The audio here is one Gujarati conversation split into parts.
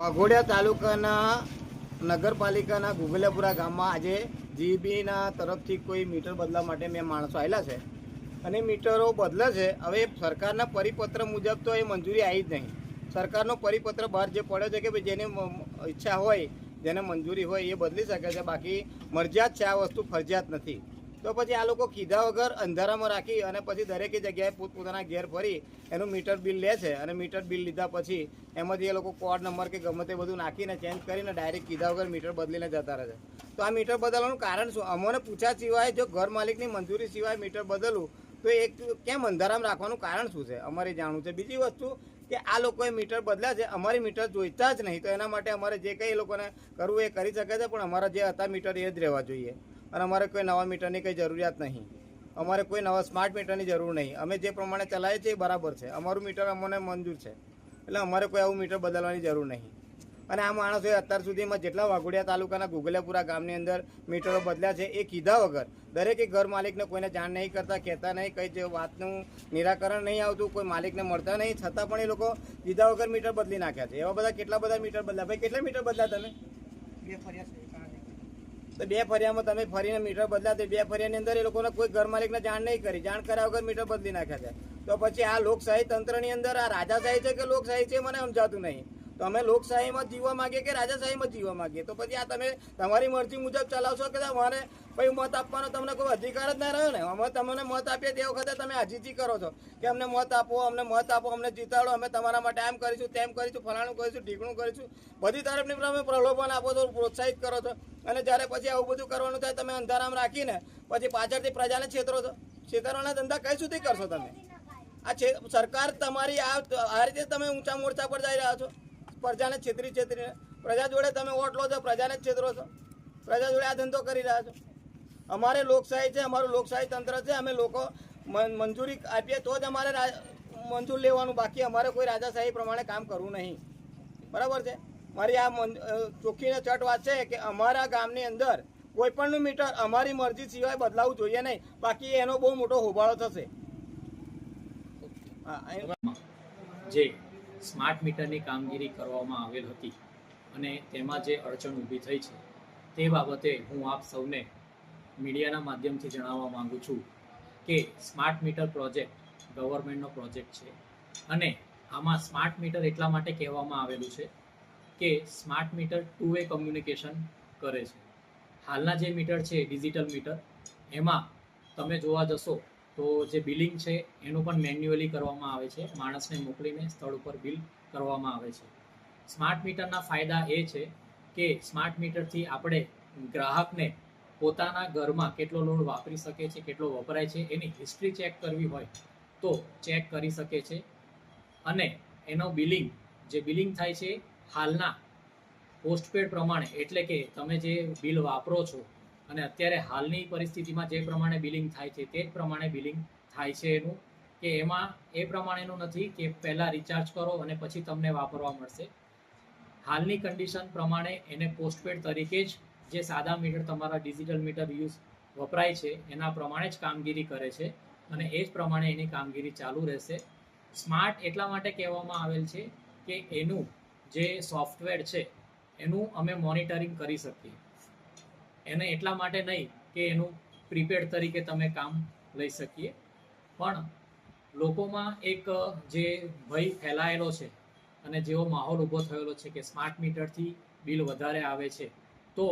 વાઘોડિયા તાલુકાના નગરપાલિકાના ગુગલિયાપુરા ગામમાં આજે જીબીના તરફથી કોઈ મીટર બદલવા માટે મેં માણસો આવેલા છે. અને મીટરો બદલે છે. હવે સરકારના પરિપત્ર મુજબ તો એ મંજૂરી આવી જ નહીં. સરકારનો પરિપત્ર બહાર જે પડ્યો છે કે ભાઈ જેને ઈચ્છા હોય, જેને મંજૂરી હોય એ બદલી શકે છે. બાકી મરજિયાત છે આ વસ્તુ ફરજિયાત નથી. તો પછી આ લોકો કીધા વગર અંધારામાં રાખી અને પછી દરેકે જગ્યાએ પોતપોતાના ઘેર ફરી એનું મીટર બિલ લે છે અને મીટર બિલ લીધા પછી એમાંથી એ લોકો કોડ નંબર કે ગમે તે બધું નાખીને ચેન્જ કરીને ડાયરેક્ટ કીધા વગર મીટર બદલીને જતા રહે છે. તો આ મીટર બદલવાનું કારણ શું? અમને પૂછ્યા સિવાય જો ઘર માલિકની મંજૂરી સિવાય મીટર બદલવું, તો એક કેમ અંધારામાં રાખવાનું કારણ શું છે? અમારે જાણવું છે. બીજી વસ્તુ કે આ લોકોએ મીટર બદલ્યા છે, અમારી મીટર જોઈતા જ નહીં. તો એના માટે અમારે જે કંઈ એ લોકોને કરવું એ કરી શકે છે, પણ અમારા જે હતા મીટર એ જ રહેવા જોઈએ. અને અમારે કોઈ નવા મીટરની કંઈ જરૂરિયાત નહીં. અમારે કોઈ નવા સ્માર્ટ મીટરની જરૂર નહીં. અમે જે પ્રમાણે ચલાવીએ છીએ એ બરાબર છે. અમારું મીટર અમને મંજૂર છે. એટલે અમારે કોઈ આવું મીટર બદલવાની જરૂર નહીં. અને આ માણસોએ અત્યાર સુધીમાં જેટલા વાઘોડિયા તાલુકાના ગુગલિયાપુરા ગામની અંદર મીટરો બદલ્યા છે, એ કીધા વગર દરેકે ઘર માલિકને કોઈને જાણ નહીં કરતા, કહેતા નહીં, કંઈ જે વાતનું નિરાકરણ નહીં આવતું, કોઈ માલિકને મળતા નહીં. છતાં પણ એ લોકો કીધા વગર મીટર બદલી નાખ્યા છે. એવા બધા કેટલા બધા મીટર બદલ્યા? ભાઈ, કેટલા મીટર બદલ્યા તમે? તો બે ફરિયામાં તમે ફરીને મીટર બદલા તે બે ફરિયાની અંદર એ લોકોને કોઈ ઘર માલિકને જાણ નહીં કરી. જાણ કર્યા વગર મીટર બદલી નાખ્યા છે. તો પછી આ લોકશાહી તંત્રની અંદર આ રાજાશાહી છે કે લોકશાહી છે મને સમજાતું નહીં. તો અમે લોકશાહીમાં જીવવા માંગીએ કે રાજાશાહીમાં જીવવા માંગીએ? તો પછી આ તમે તમારી મરજી મુજબ ચલાવશો કે તમારે પછી મત આપવાનો તમને કોઈ અધિકાર જ ના રહ્યો ને? અમે તમને મત આપીએ તે વખતે તમે આજીજી કરો છો કે અમને મત આપો, અમને મત આપો, અમને જીતાડો, અમે તમારા માટે આમ કરીશું, તેમ કરીશું, ફલાણું કરીશું, ઢીકણું કરીશું. બધી તરફની તમે પ્રલોભન આપો છો, પ્રોત્સાહિત કરો છો. અને જ્યારે પછી આવું બધું કરવાનું થાય, તમે અંધારામ રાખીને પછી પાછળથી પ્રજાને છેતરો છો. છેતરવાના ધંધા કઈ સુધી કરશો તમે? આ છે, સરકાર તમારી આ આ રીતે તમે ઊંચા મોરચા પર જઈ રહ્યા છો. પ્રજાને છેતરી છેતરીને. પ્રજા જોડે તમે વોટ લો છો, પ્રજાને જ છેતરો છો. પ્રજા જોડે આ ધંધો કરી રહ્યા છો. અમારે લોકશાહી છે, અમારું લોકશાહી તંત્ર છે, અમે લોકો મંજૂરી આપીએ તો જ અમારે મંજૂર લેવાનું. બાકી અમારે કોઈ રાજાશાહી પ્રમાણે કામ કરવું નહીં. બરાબર છે? મારી આ ચોખ્ખીને ચટ વાત છે કે અમારા ગામની અંદર કોઈપણનું મીટર અમારી મરજી સિવાય બદલાવું જોઈએ નહીં. બાકી એનો બહુ મોટો હોબાળો થશે. જે સ્માર્ટ મીટરની કામગીરી કરવામાં આવેલ હતી અને તેમાં જે અડચણ ઊભી થઈ છે તે બાબતે હું આપ સૌને મીડિયાના માધ્યમથી જણાવવા માગું છું કે સ્માર્ટ મીટર પ્રોજેક્ટ ગવર્મેન્ટનો પ્રોજેક્ટ છે. અને આમાં સ્માર્ટ મીટર એટલા માટે કહેવામાં આવેલું છે કે smart meter two way communication કરે છે. હાલના જે મીટર છે, ડિજિટલ મીટર, એમાં તમે જોવા જશો તો જે બિલિંગ છે, એનું પણ મેન્યુઅલી કરવામાં આવે છે. માણસને મોકલીને સ્થળ ઉપર બિલ કરવામાં આવે છે. સ્માર્ટ મીટરના ફાયદા એ છે કે સ્માર્ટ મીટરથી આપણે ગ્રાહકને પોતાના ઘરમાં કેટલો લોડ વાપરી શકે છે, કેટલો વપરાય છે, એની હિસ્ટ્રી ચેક કરવી હોય તો ચેક કરી શકે છે. અને એનો બિલિંગ જે બિલિંગ થાય છે હાલના પોસ્ટપેડ પ્રમાણે, એટલે કે તમે જે બિલ વાપરો છો અને અત્યારે હાલની પરિસ્થિતિમાં જે પ્રમાણે બિલિંગ થાય છે, તે જ પ્રમાણે બિલિંગ થાય છે એનું, કે એમાં એ પ્રમાણેનું નથી કે પહેલાં રિચાર્જ કરો અને પછી તમને વાપરવા મળશે. હાલની કન્ડિશન પ્રમાણે એને પોસ્ટપેડ તરીકે જ જે સાદા મીટર તમારા ડિજિટલ મીટર યુઝ વપરાય છે, એના પ્રમાણે જ કામગીરી કરે છે અને એ જ પ્રમાણે એની કામગીરી ચાલુ રહેશે. સ્માર્ટ એટલા માટે કહેવામાં આવેલ છે કે એનું જે સોફ્ટવેર છે, એનું અમે મોનિટરિંગ કરી શકીએ. એને એટલા માટે નહીં કે એનું પ્રીપેડ તરીકે તમે કામ લઈ શકીએ. પણ લોકોમાં એક, જે ભય ફેલાયેલો છે અને જેવો માહોલ ઊભો થયેલો છે કે સ્માર્ટ મીટરથી બિલ વધારે આવે છે તો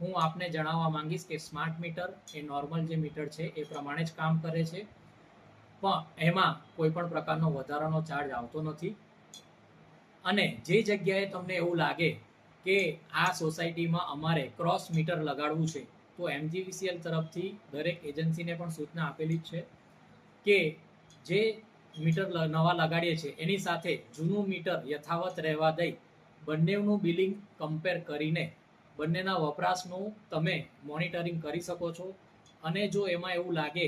હું આપને જણાવવા માંગીશ કે સ્માર્ટ મીટર એ નોર્મલ જે મીટર છે, એ પ્રમાણે જ કામ કરે છે. પણ એમાં કોઈ પણ પ્રકારનો વધારાનો ચાર્જ આવતો નથી. અને જે જગ્યાએ તમને એવું લાગે કે આ સોસાયટીમાં અમારે ક્રોસ મીટર લગાડવું છે, તો એમજીવીસીએલ તરફથી દરેક એજન્સીને પણ સૂચના આપેલી જ છે કે જે મીટર નવા લગાડીએ છીએ, એની સાથે જૂનું મીટર યથાવત રહેવા દઈ બંનેનું બિલિંગ કમ્પેર કરીને બંનેના વપરાશનું તમે મોનિટરિંગ કરી શકો છો. અને જો એમાં એવું લાગે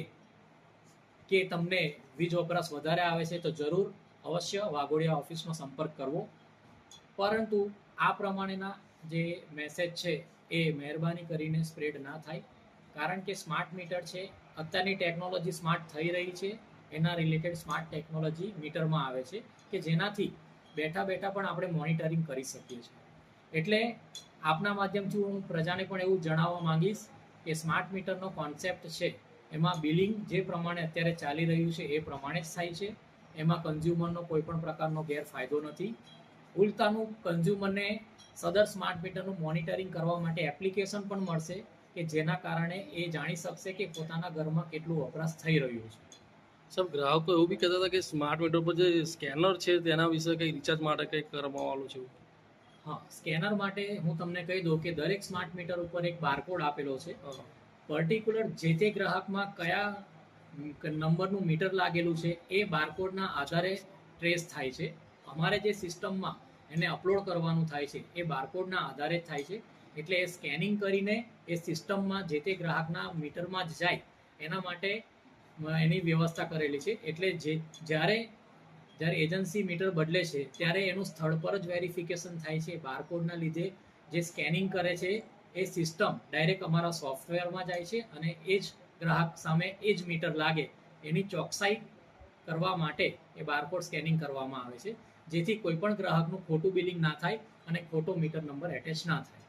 કે તમને વીજ વપરાશ વધારે આવે છે, તો જરૂર અવશ્ય વાઘોડિયા ઓફિસનો સંપર્ક કરવો. પરંતુ આ પ્રમાણેના જે મેસેજ છે, એ મહેરબાની કરીને સ્પ્રેડ ના થાય. કારણ કે સ્માર્ટ મીટર છે, અત્યારની ટેકનોલોજી સ્માર્ટ થઈ રહી છે. એના રિલેટેડ સ્માર્ટ ટેકનોલોજી મીટરમાં આવે છે, કે જેનાથી બેઠા બેઠા પણ આપણે મોનિટરિંગ કરી શકીએ છીએ. એટલે આપના માધ્યમથી હું પ્રજાને પણ એવું જણાવવા માંગીશ કે સ્માર્ટ મીટરનો કોન્સેપ્ટ છે, એમાં બિલિંગ જે પ્રમાણે અત્યારે ચાલી રહ્યું છે એ પ્રમાણે જ થાય છે. એમાં કન્ઝ્યુમરનો કોઈ પણ પ્રકારનો ગેરફાયદો નથી. ઉલટાનું કન્ઝ્યુમરને સદર સ્માર્ટ મીટરનું મોનિટરિંગ કરવા માટે એપ્લિકેશન પણ મળશે કે જેના કારણે એ જાણી શકશે કે પોતાના ઘરમાં કેટલું વપરાશ થઈ રહ્યું છે. સર, ગ્રાહકો એવું બી કહેતા હતા કે સ્માર્ટ મીટર પર જે સ્કેનર છે તેના વિશે કંઈ રિચાર્જ માટે કંઈક કરવામાં છે હા સ્કેનર માટે હું તમને કહી દઉં કે દરેક સ્માર્ટ મીટર ઉપર એક બારકોડ આપેલો છે. પર્ટિક્યુલર જે તે ગ્રાહકમાં કયા નંબરનું મીટર લાગેલું છે એ બારકોડના આધારે ટ્રેસ થાય છે. અમારે જે સિસ્ટમમાં એને અપલોડ કરવાનું થાય છે એ બારકોડના આધારે જ થાય છે. એટલે એ સ્કેનિંગ કરીને એ સિસ્ટમમાં જે તે ગ્રાહકના મીટરમાં જ જાય એના માટે એની વ્યવસ્થા કરેલી છે. એટલે જે જ્યારે જ્યારે એજન્સી મીટર બદલે છે, ત્યારે એનું સ્થળ પર જ વેરિફિકેશન થાય છે. બારકોડના લીધે જે સ્કેનિંગ કરે છે, એ સિસ્ટમ ડાયરેક્ટ અમારા સોફ્ટવેરમાં જાય છે અને એ જ ગ્રાહક સામે એ જ મીટર લાગે. એની ચોકસાઈ કરવા માટે એ બારકોડ સ્કેનિંગ કરવામાં આવે છે, જેથી કોઈ પણ ગ્રાહકનું ખોટું બિલિંગ ના થાય અને ખોટો મીટર નંબર એટેચ ના થાય.